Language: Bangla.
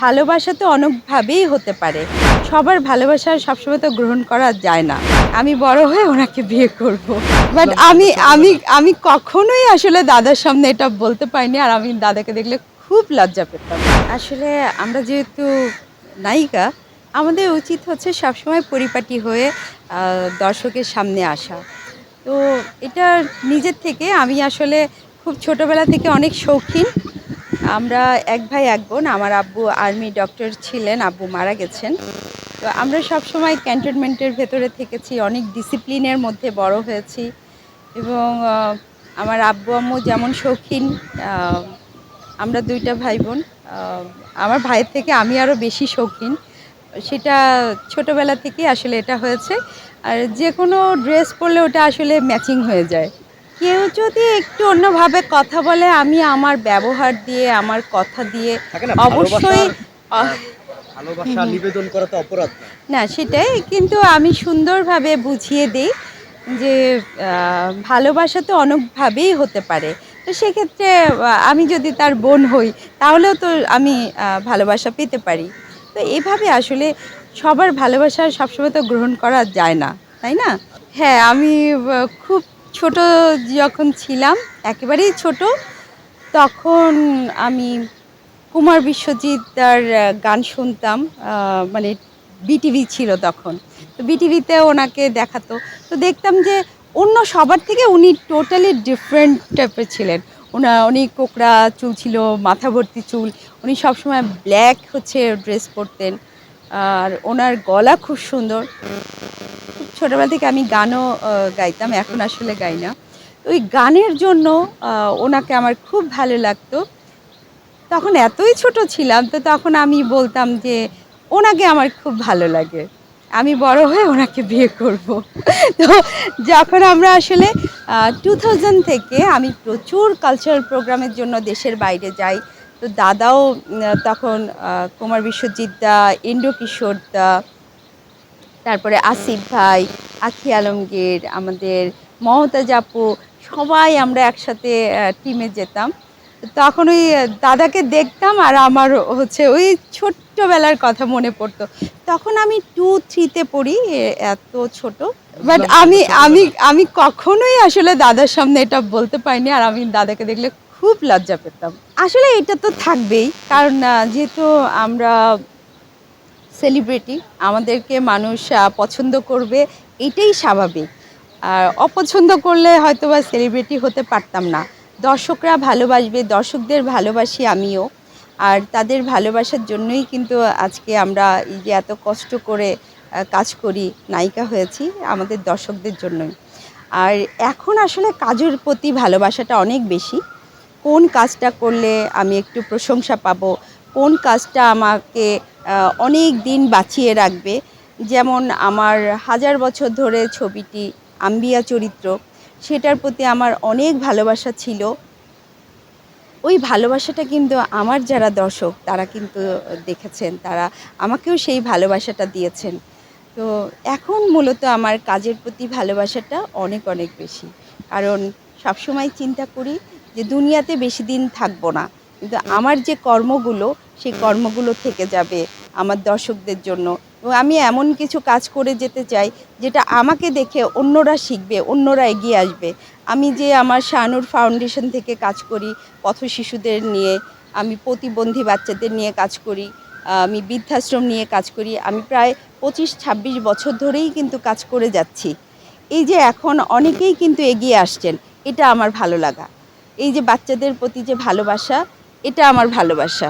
ভালোবাসা তো অনেকভাবেই হতে পারে। সবার ভালোবাসা সবসময় তো গ্রহণ করা যায় না। আমি বড় হয়ে ওনাকে বিয়ে করব। বাট আমি আমি আমি কখনোই আসলে দাদার সামনে এটা বলতে পারিনি আর আমি দাদাকে দেখলে খুব লজ্জা পেতাম। আসলে আমরা যেহেতু নায়িকা আমাদের উচিত হচ্ছে সবসময় পরিপাটি হয়ে দর্শকের সামনে আসা। তো এটা নিজের থেকে আমি আসলে খুব ছোটবেলা থেকে অনেক শৌখিন আমরা এক ভাই, এক বোন, আমার আব্বু আর্মি ডক্টর ছিলেন, আব্বু মারা গেছেন। তো আমরা সব সময় ক্যান্টনমেন্টের ভেতরে থেকেছি, অনেক ডিসিপ্লিনের মধ্যে বড় হয়েছি এবং আমার আব্বু আম্মু যেমন শৌখিন আমরা দুইটা ভাই বোন আমার ভাইয়ের থেকে আমি আরও বেশি শৌখিন। সেটা ছোটোবেলা থেকেই আসলে এটা হয়েছে। আর যে কোনো ড্রেস পরলে ওটা আসলে ম্যাচিং হয়ে যায়। কেউ যদি একটু অন্যভাবে কথা বলে আমি আমার ব্যবহার দিয়ে আমার কথা দিয়ে অবশ্যই ভালোবাসা নিবেদন করা তো অপরাধ না। না সেটাই কিন্তু আমি সুন্দরভাবে বুঝিয়ে দিই যে ভালোবাসা তো অনেকভাবেই হতে পারে। তো সেক্ষেত্রে আমি যদি তার বোন হই তাহলেও তো আমি ভালোবাসা পেতে পারি। তো এভাবে আসলে সবার ভালোবাসা সবসময় তো গ্রহণ করা যায় না তাই না? হ্যাঁ আমি খুব ছোট যখন ছিলাম, একেবারেই ছোট, তখন আমি কুমার বিশ্বজিৎ তার গান শুনতাম মানে বিটিভি ছিল তখন। তো বিটিভিতে ওনাকে দেখাতো। তো দেখতাম যে অন্য সবার থেকে উনি টোটালি ডিফারেন্ট টাইপের ছিলেন। ওনা, উনি কোকড়া চুল ছিল মাথা ভর্তি চুল, উনি সবসময় ব্ল্যাক হচ্ছে ড্রেস পরতেন। আর ওনার গলা খুব সুন্দর। ছোটোবেলা থেকে আমি গানও গাইতাম, এখন আসলে গাই না। ওই গানের জন্য ওনাকে আমার খুব ভালো লাগতো। তখন এতই ছোট ছিলাম, তো তখন আমি বলতাম যে, ওনাকে আমার খুব ভালো লাগে। আমি বড় হয়ে ওনাকে বিয়ে করব। তো যখন আমরা আসলে টু থাউজেন্ড থেকে আমি প্রচুর কালচারাল প্রোগ্রামের জন্য দেশের বাইরে যাই, তো দাদাও তখন কুমার বিশ্বজিৎ দা ইন্দ্র কিশোর দা তারপরে আসিফ ভাই আখি আলমগীর আমাদের মমতাজ আপু সবাই আমরা একসাথে টিমে যেতাম। তখন ওই দাদাকে দেখতাম আর আমার হচ্ছে ওই ছোট্টবেলার কথা মনে পড়তো। তখন আমি টু থ্রিতে পড়ি এত ছোট। বাট আমি আমি আমি কখনোই আসলে দাদার সামনে এটা বলতে পারিনি আর আমি দাদাকে দেখলে খুব লজ্জা পেতাম। আসলে এটা তো থাকবেই কারণ যেহেতু আমরা সেলিব্রিটি আমাদেরকে মানুষ পছন্দ করবে, এটাই স্বাভাবিক। আর অপছন্দ করলে হয়তো বা সেলিব্রিটি হতে পারতাম না। দর্শকরা ভালোবাসবে, দর্শকদের ভালোবাসি আমিও। আর তাদের ভালোবাসার জন্যই কিন্তু আজকে আমরা এই যে এত কষ্ট করে কাজ করি, নায়িকা হয়েছি আমাদের দর্শকদের জন্যই। আর এখন আসলে কাজের প্রতি ভালোবাসাটা অনেক বেশি। কোন কাজটা করলে আমি একটু প্রশংসা পাবো কোন কাজটা আমাকে অনেক দিন বাঁচিয়ে রাখবে। যেমন আমার হাজার বছর ধরে ছবিটি আম্বিয়া চরিত্র, সেটার প্রতি আমার অনেক ভালোবাসা ছিল। ওই ভালোবাসাটা কিন্তু আমার যারা দর্শক, তারা কিন্তু দেখেছেন, তারা আমাকেও সেই ভালোবাসাটা দিয়েছেন। তো এখন মূলত আমার কাজের প্রতি ভালোবাসাটা অনেক অনেক বেশি। কারণ সবসময় চিন্তা করি যে দুনিয়াতে বেশি দিন থাকব না। কিন্তু আমার যে কর্মগুলো সেই কর্মগুলো থেকে যাবে আমার দর্শকদের জন্য। এবং আমি এমন কিছু কাজ করে যেতে চাই, যেটা আমাকে দেখে অন্যরা শিখবে, অন্যরা এগিয়ে আসবে। আমি যে আমার শাহানুর ফাউন্ডেশন থেকে কাজ করি, পথ শিশুদের নিয়ে, আমি প্রতিবন্ধী বাচ্চাদের নিয়ে কাজ করি, আমি বৃদ্ধাশ্রম নিয়ে কাজ করি, আমি প্রায় পঁচিশ, ছাব্বিশ বছর ধরেই কিন্তু কাজ করে যাচ্ছি। এই যে এখন অনেকেই কিন্তু এগিয়ে আসছেন, এটা আমার ভালো লাগা। এই যে বাচ্চাদের প্রতি যে ভালোবাসা, এটা আমার ভালোবাসা।